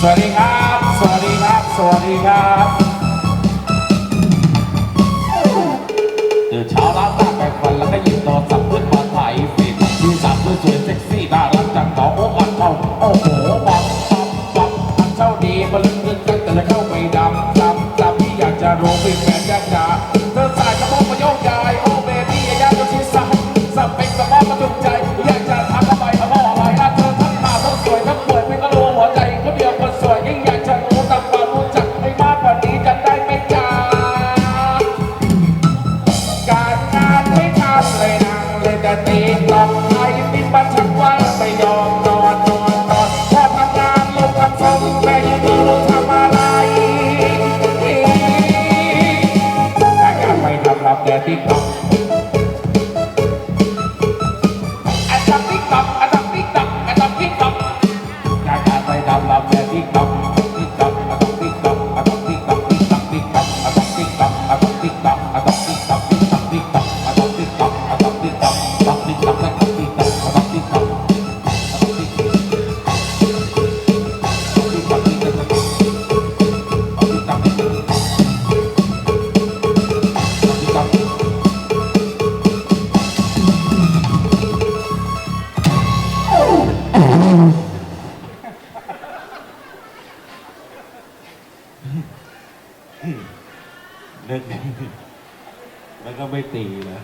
สวัสดีครับ สวัสดีครับ สวัสดีครับตื่นเช้าล้างตาแปรคฟันแล้วก็หยิบโทรศับเพื่อนมาถ่ายฟิดดูสับเพื่อสวยเซ็กซี่น่ารักจังต่อโอ้อันเท่โอ้โหปั๊บปั๊บปั๊บอัเท่าดีมาลึกลึกแต่จะเข้าไปดำดำดำที่อยากจะรู้เป็นแฟนจ้า got me. นึกมันก็ไม่ตีนะ